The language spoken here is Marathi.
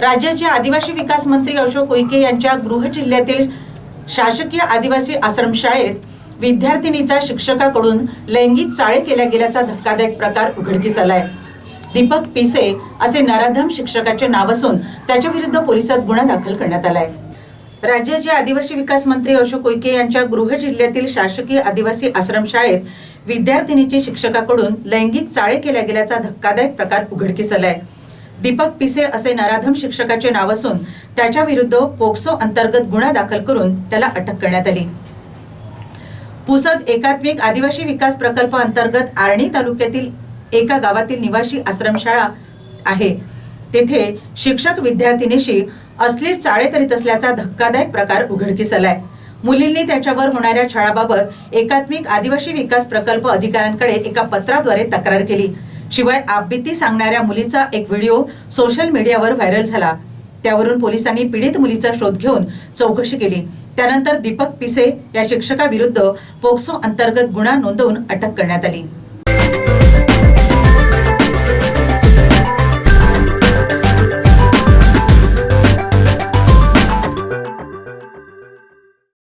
राज्याचे आदिवासी विकास मंत्री अशोक उईके यांच्या गृह जिल्ह्यातील शासकीय आदिवासी आश्रमशाळेत विद्यार्थिनीचा शिक्षकाकडून लैंगिक चाळे केल्या गेल्याचा धक्कादायक प्रकार उघडकीस आलाय. दीपक पिसे असे नराधम शिक्षकाचे नाव असून त्याच्या विरुद्ध पोलिसात गुन्हा दाखल करण्यात आलाय. राज्याचे आदिवासी विकास मंत्री अशोक उईके यांच्या गृह जिल्ह्यातील शासकीय आदिवासी आश्रमशाळेत विद्यार्थिनीचे शिक्षकाकडून लैंगिक चाळे केल्या गेल्याचा धक्कादायक प्रकार उघडकीस आलाय. दीपक पिसे असे नराधम शिक्षकाचे नाव असून त्याच्या विरुद्ध पोक्सो अंतर्गत गुन्हा दाखल करून त्याला अटक करण्यात आली. पुसद एकात्मिक आदिवासी विकास प्रकल्प अंतर्गत आर्णी तालुक्यातील एका गावातील निवासी आश्रमशाळा आहे. तेथे शिक्षक विद्यार्थिनीशी अश्लील चाळे करीत असल्याचा धक्कादायक प्रकार उघडकीस आलाय. मुलींनी त्याच्यावर होणाऱ्या छळाबाबत एकात्मिक आदिवासी विकास प्रकल्प अधिकाऱ्यांकडे एका पत्राद्वारे तक्रार केली. शिवाय आपबीती सांगणाऱ्या मुलीचा एक व्हिडिओ सोशल मीडियावर व्हायरल झाला. त्यावरून पोलिसांनी पीडित मुलीचा शोध घेऊन चौकशी केली. त्यानंतर दीपक पिसे या शिक्षकाविरुद्ध पोक्सो अंतर्गत गुन्हा नोंदवून अटक करण्यात आली.